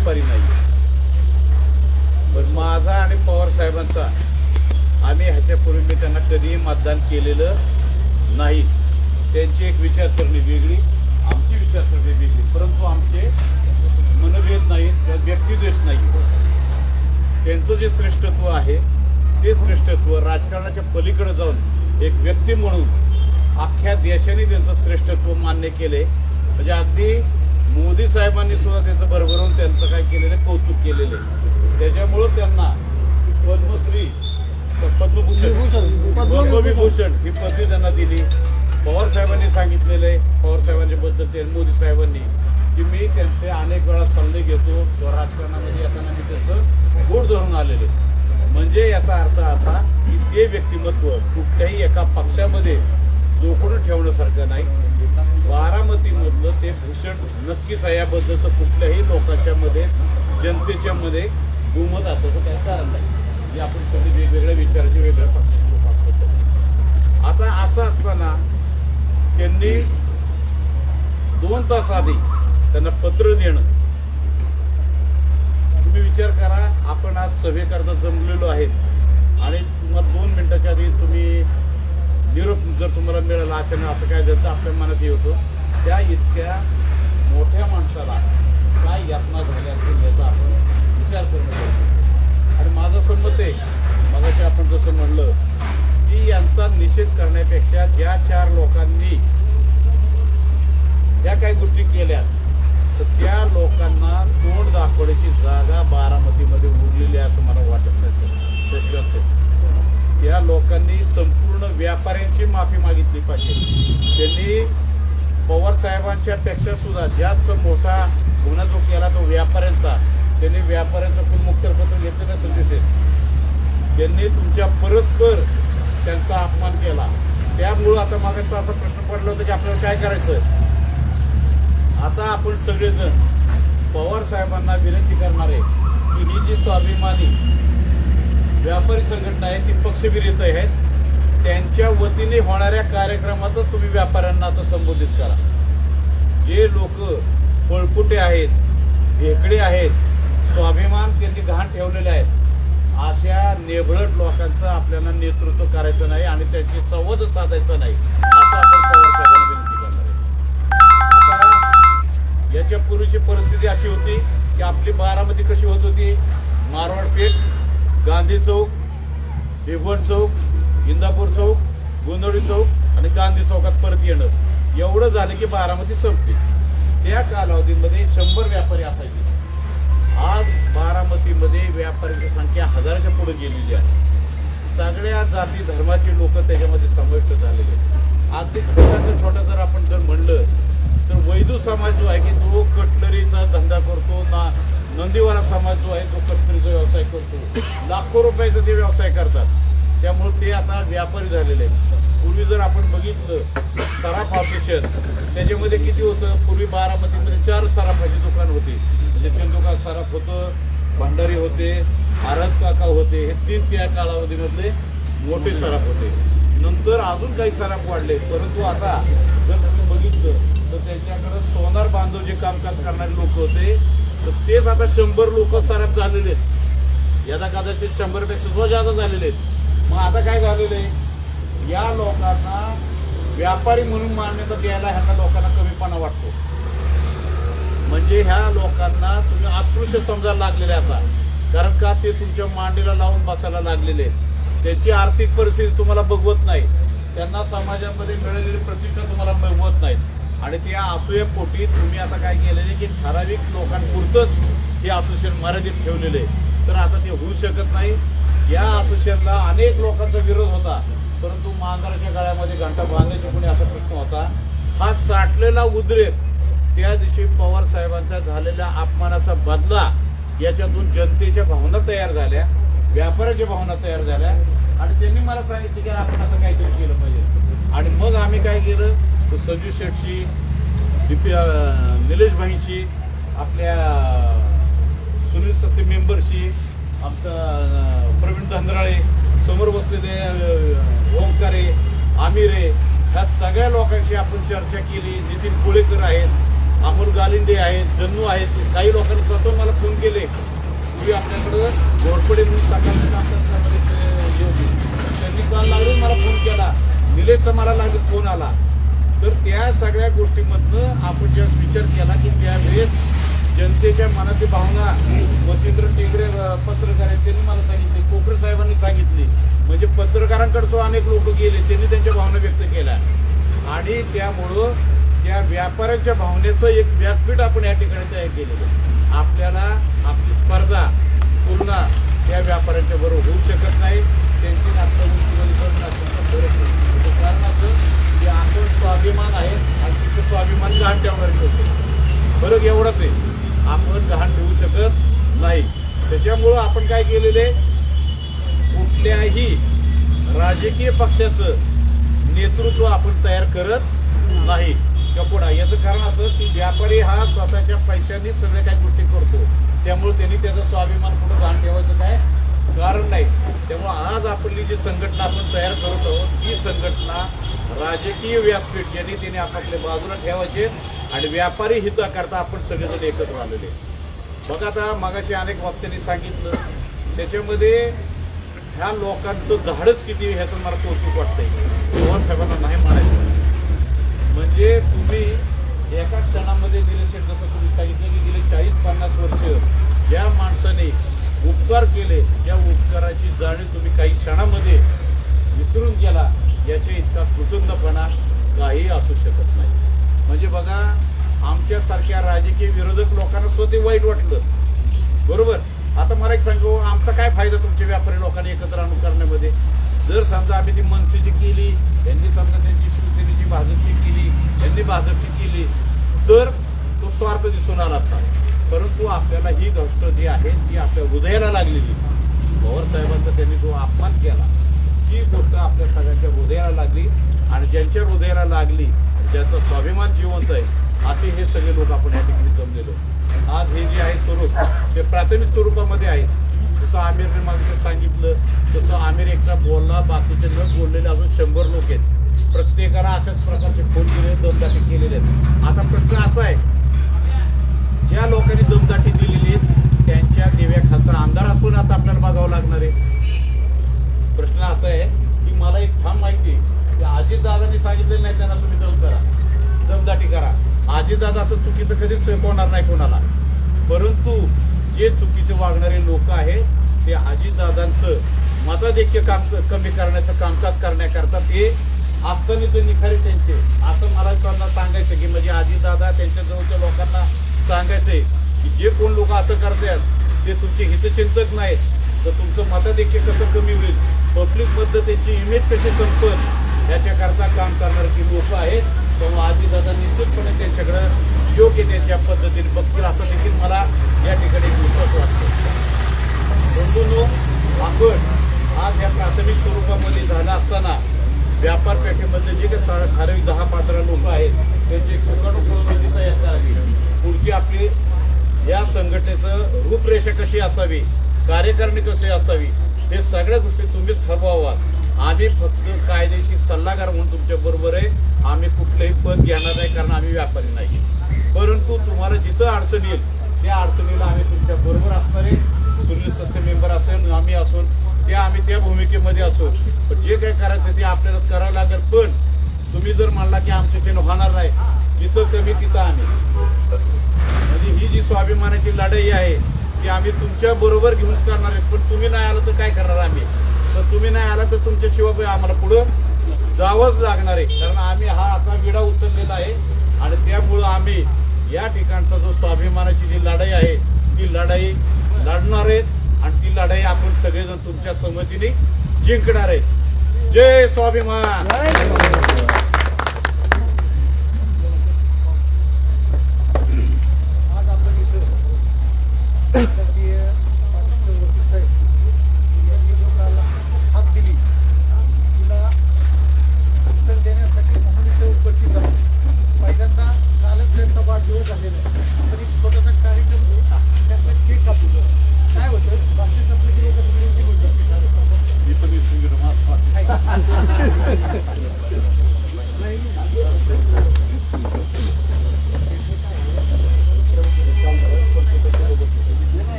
व्यापारी नाही. पण माझा आणि पवार साहेबांचा आम्ही ह्याच्यापूर्वी मी त्यांना कधीही मतदान केलेलं नाही. त्यांची एक विचारसरणी वेगळी आमची विचारसरणी वेगळी परंतु आमचे मनभेद नाहीत किंवा व्यक्तिद्वेष नाही. त्यांचं जे श्रेष्ठत्व आहे ते श्रेष्ठत्व राजकारणाच्या पलीकडे जाऊन एक व्यक्ती म्हणून अख्ख्या देशाने त्यांचं श्रेष्ठत्व मान्य केले. म्हणजे अगदी मोदी साहेबांनी सुद्धा त्यांचं भरभरून त्यांचं काय केलेलं आहे, कौतुक केलेलं आहे. त्याच्यामुळं त्यांना पद्मश्री पद्मभूषण पद्मविभूषण ही पदवी त्यांना दिली. पवार साहेबांनी सांगितलेलं आहे. पवार साहेबांच्या बद्दल ते मोदी साहेबांनी की मी त्यांचे अनेक वेळा सल्ले घेतो. किंवा राजकारणामध्ये येताना मी त्यांचं गोड धरून आलेले म्हणजे याचा अर्थ असा की ते व्यक्तिमत्व कुठल्याही एका पक्षामध्ये जोखडून ठेवण्यासारखं नाही. बारामतीमधलं ते नक्कीच आहे याबद्दल तर कुठल्याही लोकांच्या मध्ये जनतेच्या मध्ये दुमत असं काही कारण नाही. म्हणजे आपण सगळे वेगवेगळ्या विचाराचे वेगळ्या पक्षाचे लोक आता असं असताना त्यांनी दोन तास आधी त्यांना पत्र देणं. तुम्ही विचार करा आपण आज सभेकरता जमलेलो आहेत. आणि तुम्हाला दोन मिनिटाच्या आधी तुम्ही निरोप जर तुम्हाला मिळाला अचानक असं काय झालं आपल्या मनात येतो त्या इतक्या मोठ्या माणसाला काय यातना झाल्या असतील याचा आपण विचार करणं आणि माझं असं मत आहे मगाशी आपण जसं म्हणलं की यांचा निषेध करण्यापेक्षा ज्या चार लोकांनी ज्या काही गोष्टी केल्या तर त्या लोकांना तोंड दाखवण्याची जागा बारामतीमध्ये उरलेली आहे असं मला वाटत नाही सर. शशिकांत सर त्या लोकांनी संपूर्ण व्यापाऱ्यांची माफी मागितली पाहिजे. त्यांनी पवार साहेबांच्या पेक्षा सुद्धा जास्त मोठा गुन्हा जो केला तो व्यापाऱ्यांचा. त्यांनी व्यापाऱ्यांचं खूप मुख्यपत्र घेतलं ना संजय त्यांनी तुमच्या परस्पर त्यांचा अपमान केला. त्यामुळं आता मागाचा असा प्रश्न पडला होता की आपल्याला काय करायचं? आता आपण सगळेजण पवार साहेबांना विनंती करणार आहे की ही जी स्वाभिमानी व्यापारी संघटना आहे ती पक्षविरित आहेत. त्यांच्या वतीने होणाऱ्या कार्यक्रमातच तुम्ही व्यापाऱ्यांना आता संबोधित करा. जे लोक पळपुटे आहेत भेकडे आहेत स्वाभिमान त्यांनी घाण ठेवलेले आहेत अशा नेभळट लोकांचं आपल्याला नेतृत्व करायचं नाही आणि त्यांची संवाद साधायचा नाही असं आपण पवार साहेबांना विनंती करणार आहे. याच्या पूर्वीची परिस्थिती अशी होती की आपली बारामती कशी होत होती? मारवाड पेठ गांधी चौक भिगवण चौक इंदापूर चौक गोंधळी चौक आणि गांधी चौकात परत येणं. एवढं झालं की बारामती संपते त्या कालावधीमध्ये शंभर व्यापारी असायचे. आज बारामतीमध्ये व्यापाऱ्यांची संख्या हजाराच्या पुढे गेलेली आहे. सगळ्या जाती धर्माचे लोक त्याच्यामध्ये समाविष्ट झालेले आहेत. अगदी छोट्याचं छोटा जर आपण जर म्हणलं तर वैदू समाज जो आहे की तो कटलरीचा धंदा करतो ना नंदीवाला समाज जो आहे तो कटलरीचा व्यवसाय करतो. लाखो रुपयाचा ते व्यवसाय करतात. त्यामुळे ते आता व्यापारी झालेले आहेत. पूर्वी जर आपण बघितलं सराफ असोसिएशन त्याच्यामध्ये किती होतं? पूर्वी बारामतीमध्ये चार सराफाची दुकान होती. म्हणजे दुकान सराफ होतं भंडारी होते आरत काका होते हे तीन त्या कालावधीमधले मोठे सराफ होते. नंतर अजून काही सराफ वाढले परंतु आता जर तसं बघितलं तर त्यांच्याकडं सोनार बांधव जे कामकाज करणारे लोक होते तर तेच आता शंभर लोक सराफ झालेले आहेत. यदा कदाचित शंभरपेक्षा सुद्धा जादा झालेले आहेत. मग आता काय झालेलं आहे? या लोकांना व्यापारी म्हणून मान्यता द्यायला ह्यांना लोकांना कमीपणा वाटतो. म्हणजे ह्या लोकांना तुम्ही अस्पृश्य समजायला लागलेले आता. कारण का ते तुमच्या मांडीला लावून बसायला लागलेले त्यांची आर्थिक परिस्थिती तुम्हाला बघवत नाही. त्यांना समाजामध्ये मिळालेली प्रतिष्ठा तुम्हाला बघवत नाही. आणि त्या असूयापोटी तुम्ही आता काय केलेले की ठराविक लोकांपुरतंच हे असोसिएशन मर्यादित ठेवलेले आहे. तर आता ते होऊ शकत नाही. या असोसिएशनला अनेक लोकांचा विरोध होता परंतु महागाराच्या गळ्यामध्ये घंटा बांधायचे कोणी असा प्रश्न होता. हा साठलेला उद्रेक त्या दिवशी पवार साहेबांचा झालेल्या अपमानाचा बदला याच्यातून जनतेच्या भावना तयार झाल्या व्यापाऱ्याच्या भावना तयार झाल्या. आणि त्यांनी मला सांगितलं की आपण आता काहीतरी केलं पाहिजे. आणि मग आम्ही काय केलं? संजू शेठशी दीपी निलेश भाईंशी आपल्या सुनील सस्ते मेंबरशी आमचं प्रवीण धंद्राळे समोर बसलेले ओंकारे आमिरे ह्या सगळ्या लोकांशी आपण चर्चा केली. नितीन कोळेकर आहेत अमोल गालिंदे आहेत जन्नू आहेत काही लोकांनी स्वतः मला फोन केले. तुम्ही आपल्याकडं घोरपडे म्हणून सकाळी काम करण्यामध्ये त्यांनी काल लागून मला फोन केला. निलेशचा मला लागून फोन आला. तर त्या सगळ्या गोष्टीमधनं आपण ज्या विचार केला की त्यावेळेस जनतेच्या मनातील भावना मच्छिंद्र टेगरे पत्रकार आहेत त्यांनी मला सांगितले. कोकरे साहेबांनी सांगितली. म्हणजे पत्रकारांकडे सुद्धा अनेक लोक गेले त्यांनी त्यांच्या भावना व्यक्त केल्या. आणि त्यामुळं त्या व्यापाऱ्यांच्या भावनेचं एक व्यासपीठ आपण या ठिकाणी तयार केलेलं आपल्याला आपली स्पर्धा पूर्ण त्या व्यापाऱ्यांच्या बरोबर होऊ शकत नाही. त्यांची आणि आपलं उंचीमध्ये कारण असं की आपण स्वाभिमान आहे आणि तिथं स्वाभिमान गहाण ठेवणारे लोक. फरक एवढंच आहे. आपण गहाण ठेवू शकत नाही. त्याच्यामुळं आपण काय केलेले कुठल्याही राजकीय पक्षाचं नेतृत्व आपण तयार करत नाही. कपोडा याचं कारण असं की व्यापारी हा स्वतःच्या पैशांनी सगळ्या काही गोष्टी करतो. त्यामुळे त्यांनी त्याचा स्वाभिमान कुठं गहाण ठेवायचं काय? कारण नाही. त्यामुळे आज आपली जी संघटना आपण तयार करत आहोत ती संघटना राजकीय व्यासपीठ ज्यांनी तिने आपापले बाजूला ठेवायचे आणि व्यापारी हिताकरता आपण सगळेजण एकत्र आलेले बघा आता मगाशी अनेक वक्त्यांनी सांगितलं त्याच्यामध्ये ह्या लोकांचं धाडस किती ह्याचं मला कौतुक वाटतंय. पवार साहेबांना नाही म्हणायचं. म्हणजे तुम्ही एका क्षणामध्ये दिले शेठ जसं तुम्ही सांगितलं की गेले चाळीस पन्नास वर्ष ज्या माणसाने उपकार केले त्या उपकाराची जाणीव तुम्ही काही क्षणामध्ये विसरून गेला याचे इतका कृतज्ञपणा काही असू शकत नाही. म्हणजे बघा आमच्यासारख्या राजकीय विरोधक लोकांना स्वतः वाईट वाटलं. बरोबर? आता मला एक सांगू आमचा काय फायदा तुमच्या व्यापारी लोकांनी एकत्र आणून करण्यामध्ये? जर समजा आम्ही ती मनसेची केली यांनी समजा त्यांची शिवसेनेची भाजपची केली यांनी भाजपची केली तर तो स्वार्थ दिसून आला असता. परंतु आपल्याला ही गोष्ट जी आहे ती आपल्या हृदयाला लागलेली पवार साहेबांचा त्यांनी जो अपमान केला ती गोष्ट आपल्या सगळ्यांच्या हृदयाला लागली. आणि ज्यांच्या हृदयाला लागली ज्याचा स्वाभिमान जिवंत आहे असे हे सगळे लोक आपण या ठिकाणी जमलेलो आज हे जे आहे स्वरूप ते प्राथमिक स्वरूपामध्ये आहे. जसं आमिरने मागचं सांगितलं तसं आमिर एकटा बोलला बाकीचे न बोललेले अजून शंभर लोक आहेत. प्रत्येकाला अशाच प्रकारचे फोन केले दमदाटी केलेले आहेत. आता प्रश्न असा आहे ज्या लोकांनी दमदाटी दिलेली आहे त्यांच्या दिव्याखालचा अंधारात पण आता आपल्याला बघावं लागणार आहे. प्रश्न असा आहे की मला एक ठाम माहिती आहे की अजित सांगितलेलं नाही त्यांना तुम्ही दम करा. दमदाटी करा. अजितदादा असं चुकीचं कधीच होणार नाही कोणाला. परंतु जे चुकीचे वागणारे लोक आहेत ते अजितदादांचं मताधिक्य काम कमी करण्याचं कामकाज करण्याकरता ते असताना ते निखारे त्यांचे. असं मला त्यांना सांगायचं की म्हणजे अजितदादा त्यांच्या जवळच्या लोकांना सांगायचंय की जे कोण लोक असं करतात ते तुमचे हितचिंतक नाहीत. तर तुमचं मताधिक्य कसं कमी होईल? पब्लिकमध्ये त्यांची इमेज कशी संपल? याच्याकरता काम करणारे ती लोक आहेत. तेव्हा दादा निश्चितपणे त्यांच्याकडं योग्य त्यांच्या पद्धतीने बघतील असं देखील मला या ठिकाणी विश्वास वाटतो. बंधूंनो आपण आज या प्राथमिक स्वरूपामध्ये झाला असताना व्यापार पेठेमध्ये जे काही सा- ठराविक दहा पात्र लोक आहेत त्यांची सुकाणू तयार करावी. पुढची आपली या संघटनेचं रूपरेषा कशी असावी कार्यकारिणी कशी असावी हे सगळ्या गोष्टी तुम्हीच ठरवावा आम्ही फक्त कायदेशीर सल्लागार म्हणून तुमच्या बरोबर आहे. आम्ही कुठलंही पद घेणार नाही कारण आम्ही व्यापारी नाही. परंतु तुम्हाला जिथं अडचण येईल त्या अडचणीला आम्ही तुमच्या बरोबर असणार आहे. सुनील सस्ते मेंबर असेल आम्ही असून ते आम्ही त्या भूमिकेमध्ये असू. पण जे काय करायचं ते आपल्याला करावं लागेल. पण तुम्ही जर म्हणला की आमच्या ते होणार नाही जिथं कमी तिथं आम्ही. जी स्वाभिमानाची लढाई आहे ती आम्ही तुमच्या बरोबर घेऊन करणार आहे. पण तुम्ही नाही आलं तर काय करणार आम्ही? तर तुम्ही नाही आला तर तुमच्याशिवाय आम्हाला पुढं जावंच लागणार आहे. कारण आम्ही हा आता विडा उचललेला आहे आणि त्यामुळं आम्ही या ठिकाणचा जो स्वाभिमानाची जी लढाई आहे ती लढाई लढणार आहेत आणि ती लढाई आपण सगळेजण तुमच्या संमतीने जिंकणार आहेत जय स्वाभिमान!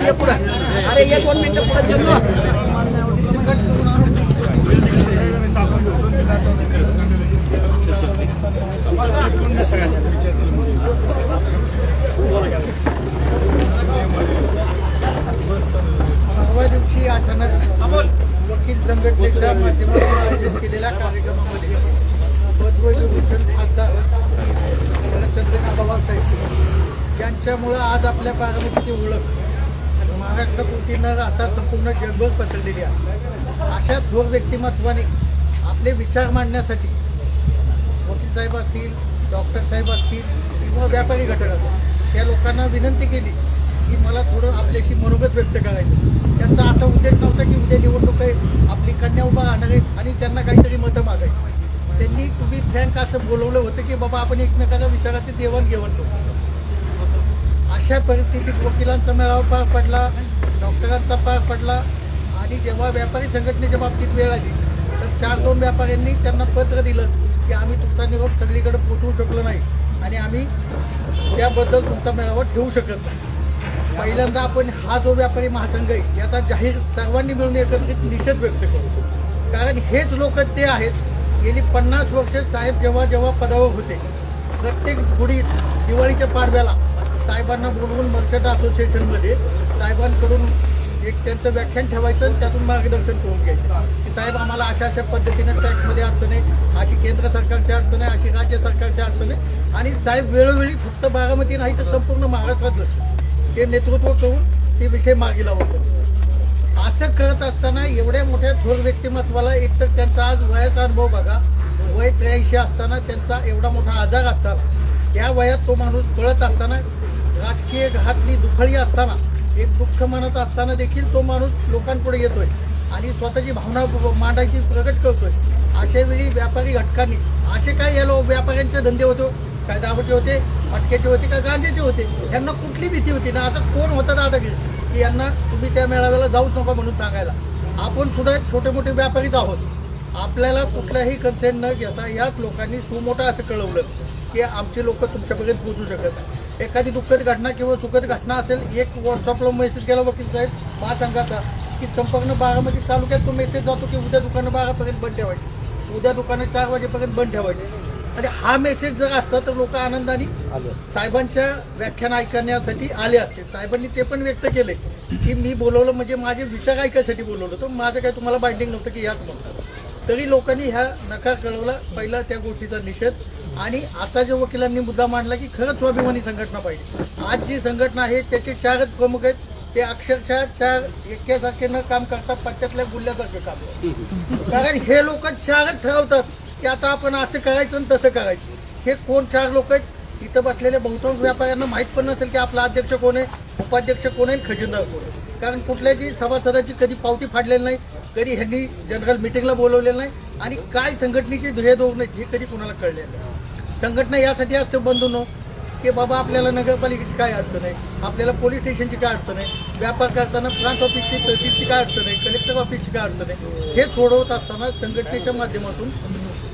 ये ये अरे ये दोन मिनिटं पुढं जन्नू परवा दिवशी अचानक वकील संघटनेच्या माध्यमातून आयोजित केलेल्या कार्यक्रमामध्ये पद्मविभूषण खासदार चंद्रना पवारसाहेब यांच्यामुळं आज आपल्या बारामतीची ओळख महाराष्ट्रपूर्तीनं न राहता संपूर्ण जगभर पसरलेली आहे. अशा थोर व्यक्तिमत्वाने आपले विचार मांडण्यासाठी वकील साहेब असतील डॉक्टर साहेब असतील किंवा व्यापारी घटक असतील त्या लोकांना विनंती केली की मला थोडं आपल्याशी मनोगत व्यक्त करायचं. त्यांचा असा उद्देश नव्हता की उद्या निवडणूक आहे आपली कन्या उभा राहणार आहे आणि त्यांना काहीतरी मतं मागायची. त्यांनी तुम्ही फ्रँक असं बोलवलं होतं की बाबा आपण एकमेकाला विचाराचे देवाणघेवाण करू. अशा परिस्थितीत वकिलांचा मेळावा पार पडला डॉक्टरांचा पार पडला आणि जेव्हा व्यापारी संघटनेच्या बाबतीत वेळ आली तर चार दोन व्यापाऱ्यांनी त्यांना पत्र दिलं की आम्ही तुमचा निरोप सगळीकडे पोचवू शकलो नाही आणि आम्ही त्याबद्दल तुमचा मेळावा ठेवू शकत नाही. पहिल्यांदा आपण हा जो व्यापारी महासंघ आहे याचा जाहीर सर्वांनी मिळून एकत्रित निषेध व्यक्त करतो कारण हेच लोक ते आहेत गेली पन्नास वर्ष साहेब जेव्हा जेव्हा पदावर होते प्रत्येक गुढीत दिवाळीच्या पाडव्याला साहेबांना बोलवून मर्चंट असोसिएशनमध्ये साहेबांकडून एक त्यांचं व्याख्यान ठेवायचं आणि त्यातून मार्गदर्शन करून घ्यायचं. की साहेब आम्हाला अशा अशा पद्धतीनं टॅक्समध्ये अडचण आहे. अशी केंद्र सरकारची अडचण आहे अशी राज्य सरकारची अडचण आहे. आणि साहेब वेळोवेळी फक्त बारामती नाही तर संपूर्ण महाराष्ट्रातलं ते नेतृत्व करून ते विषय मागे लावतो असं करत असताना एवढ्या मोठ्या थोर व्यक्तिमत्वाला एकतर त्यांचा आज वयाचा अनुभव बघा. वय त्र्याऐंशी असताना त्यांचा एवढा मोठा आजार असताना. त्या वयात तो माणूस पळत असताना राजकीय घातली दुखळी असताना एक दुःख म्हणत असताना देखील तो माणूस लोकांपुढे येतोय आणि स्वतःची भावना मांडायची प्रकट करतोय. अशा वेळी व्यापारी घटकांनी असे काय या लोक व्यापाऱ्यांचे धंदे होते? काय दारूचे होते? मटक्याचे होते? का गांजेचे होते? यांना कुठली भीती होती? ना असं कोण होतं दादागिरी की यांना तुम्ही त्या मेळाव्याला जाऊच नका म्हणून सांगायला. आपण सुद्धा छोटे मोठे व्यापारीच आहोत. आपल्याला कुठलाही कन्सेंट न घेता याच लोकांनी सुमोठं असं कळवलं की आमचे लोक तुमच्यापर्यंत पोहोचू शकत नाही. एखादी दुःखद घटना किंवा सुखद घटना असेल एक व्हॉट्सअपला मेसेज केला वकील साहेब महासंघाचा की संपूर्ण बारामती तालुक्यात तो मेसेज जातो की उद्या दुकानं बारापर्यंत बंद ठेवायची. उद्या दुकानं चार वाजेपर्यंत बंद ठेवायची. आणि हा मेसेज जर असता तर लोक आनंदाने साहेबांच्या व्याख्यान ऐकण्यासाठी आले असते साहेबांनी ते पण व्यक्त केले की मी बोलवलं म्हणजे माझे विचार ऐकायसाठी बोलवलं तर माझं काही तुम्हाला बाइंडिंग नव्हतं की याच नव्हतं तरी लोकांनी ह्या नकार कळवला पहिला त्या गोष्टीचा निषेध. आणि आता जे वकिलांनी मुद्दा मांडला की खरंच स्वाभिमानी संघटना पाहिजे. आज जी संघटना आहे त्याचे चारच प्रमुख आहेत. ते अक्षरशः चार एकट्यासारखे न काम करता पत्त्यातल्या गुल्ल्यासारखे काम करतात. कारण हे लोक चारच ठरवतात की आता आपण असं करायचं आणि तसं करायचं. हे कोण चार लोक आहेत? इथं बसलेल्या बहुतांश व्यापाऱ्यांना माहीत पण नसेल की आपला अध्यक्ष कोण आहे उपाध्यक्ष कोण आहे आणि खजिनदार कोण आहे. कारण कुठल्याची सभासदाची कधी पावती फाडलेली नाही. कधी ह्यांनी जनरल मिटिंगला बोलवलेलं नाही आणि काय संघटनेचे ध्येय धोरण हे कधी कुणाला कळलेलं नाही. संघटना यासाठी असते बंधून की बाबा आपल्याला नगरपालिकेची काय अडचण आहे? आपल्याला पोलीस स्टेशनची काय अडचण आहे? व्यापार करताना प्रांत ऑफिसची तहसीलची काय अडचण आहे? कलेक्टर ऑफिसची काय अडचण आहे? हे सोडवत असताना संघटनेच्या माध्यमातून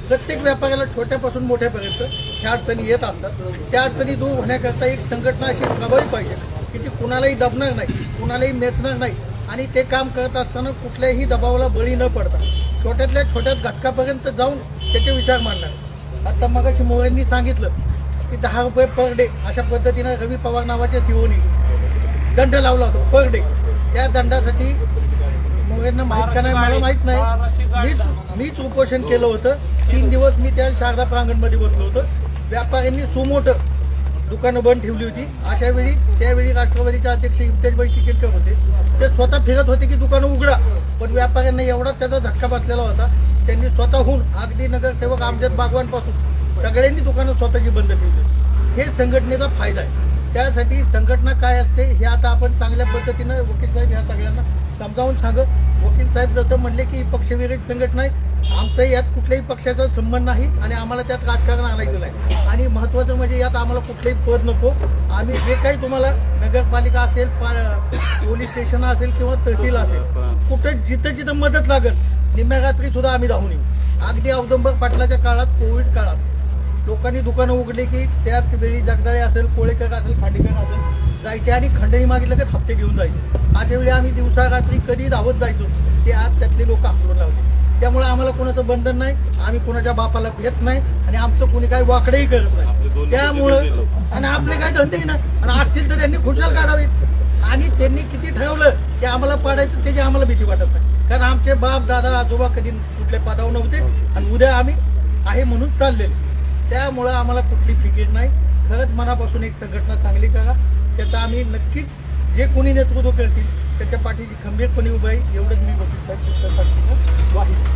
प्रत्येक व्यापाऱ्याला छोट्यापासून मोठ्यापर्यंत ह्या अडचणी येत असतात. त्या अडचणी दूर होण्याकरता एक संघटना अशी प्रभावी पाहिजे की जी कुणालाही दबणार नाही कुणालाही मेचणार नाही आणि ते काम करत असताना कुठल्याही दबावाला बळी न पडता छोट्यातल्या छोट्या घटकापर्यंत जाऊन त्याचे विचार मांडणार. आता मगाशी मोहननी सांगितलं की दहा रुपये पर डे अशा पद्धतीनं रवी पवार नावाच्या सीओनी दंड लावला होता पर डे त्या दंडासाठी मोहनना माहीत का नाही मला माहीत नाही. मीच मीच उपोषण केलं होतं. तीन दिवस मी त्या शारदा प्रांगणमध्ये बसलो होतो. व्यापाऱ्यांनी सुमोट दुकानं बंद ठेवली होती. अशा वेळी त्यावेळी राष्ट्रवादीचे अध्यक्ष इम्तियाजभाई शिकेलकर होते? ते स्वतः फिरत होते की दुकानं उघडा. पण व्यापाऱ्यांना एवढा त्याचा धक्का बसलेला होता. त्यांनी स्वतःहून अगदी नगरसेवक आमजद बागवानपासून सगळ्यांनी दुकानं स्वतःची बंद ठेवली. हे संघटनेचा फायदा आहे. त्यासाठी संघटना काय असते हे आता आपण चांगल्या पद्धतीनं वकील साहेब ह्या सगळ्यांना समजावून सांगत. वकील साहेब जसं म्हणले की ही पक्षविरहित संघटना आहे. आमचं यात कुठल्याही पक्षाचा संबंध नाही आणि आम्हाला त्यात राजकारण आणायचं नाही. आणि महत्त्वाचं म्हणजे यात आम्हाला कुठलंही पद नको. आम्ही जे काही तुम्हाला नगरपालिका असेल पोलीस स्टेशन असेल किंवा तहसील असेल कुठं जिथं जिथं मदत लागेल निम्म्या रात्री सुद्धा आम्ही धावून येऊ. अगदी औदंबर पाटलाच्या काळात कोविड काळात लोकांनी दुकानं उघडली की त्याच वेळी जगदाळे असेल कोळेकर असेल खांडेकर असेल जायचे आणि खंडणी मागितलं की हप्ते घेऊन जायचे. अशा वेळी आम्ही दिवसा रात्री कधी धावत जायचो ते आज त्यातले लोक हाकलून लावले. त्यामुळे आम्हाला कोणाचं बंधन नाही आम्ही कोणाच्या बापाला भेट नाही आणि आमचं कोणी काही वाकडेही करत नाही. त्यामुळं. आणि आपले काही धंदे ना आणि असतील तर त्यांनी खुशाल काढावेत. आणि त्यांनी किती ठरवलं की आम्हाला पाडायचं त्याची आम्हाला भीती वाटत नाही. कारण आमचे बाप दादा आजोबा कधी कुठल्या पदावर नव्हते. आणि उद्या आम्ही आहे म्हणून चाललेले. त्यामुळं आम्हाला कुठली फिकीर नाही. खरंच मनापासून एक संघटना चांगली करा. त्याचा आम्ही नक्कीच जे कोणी नेतृत्व करतील त्याच्या पाठीची खंबीरपणे उभं आहे एवढंच मी साहेब शिक्षण वाहिलं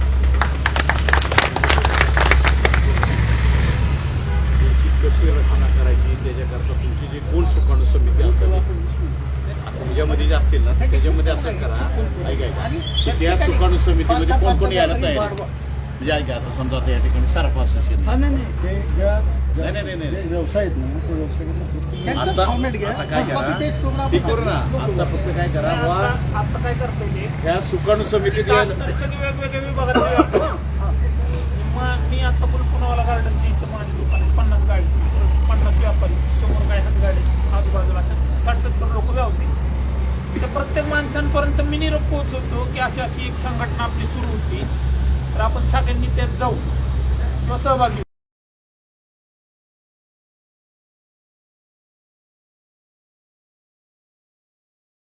तुमची कशी रचना करायची त्याच्याकरता तुमची जी कोण सुकाणू समिती असेल आता ह्याच्यामध्ये जे असतील ना त्याच्यामध्ये असं करा ऐका ऐका. की त्या सुकाणू समितीमध्ये कोण कोण यायला तयार आहे? म्हणजे ऐका आता समजा आता या ठिकाणी सारप असोसिएशन नाही नाही नाही. जे व्यवसाय आहेत ना त्या व्यवसायातलं त्यांचं आता फॉर्मॅट घ्या. आता काय करा? करून करू ना आता फक्त काय करा आता काय करतोय ते? ह्या सुकाणू समितीत तर सगळे वेगवेगळ्या व्यापारी. मग मी आता पण गार्डनची इथं माझी दुकान आहे. पन्नास गाडी. पन्नास व्यापारी. समोर काय हात गाडी आजूबाजूला असं साठ सत्तर लोक व्यावसायिक त्या प्रत्येक माणसांपर्यंत मी निरोप पोहोचवतो की अशी अशी एक संघटना आपली सुरू होती. तर आपण सगळ्यांनी त्यात जाऊ. किंवा सहभागी.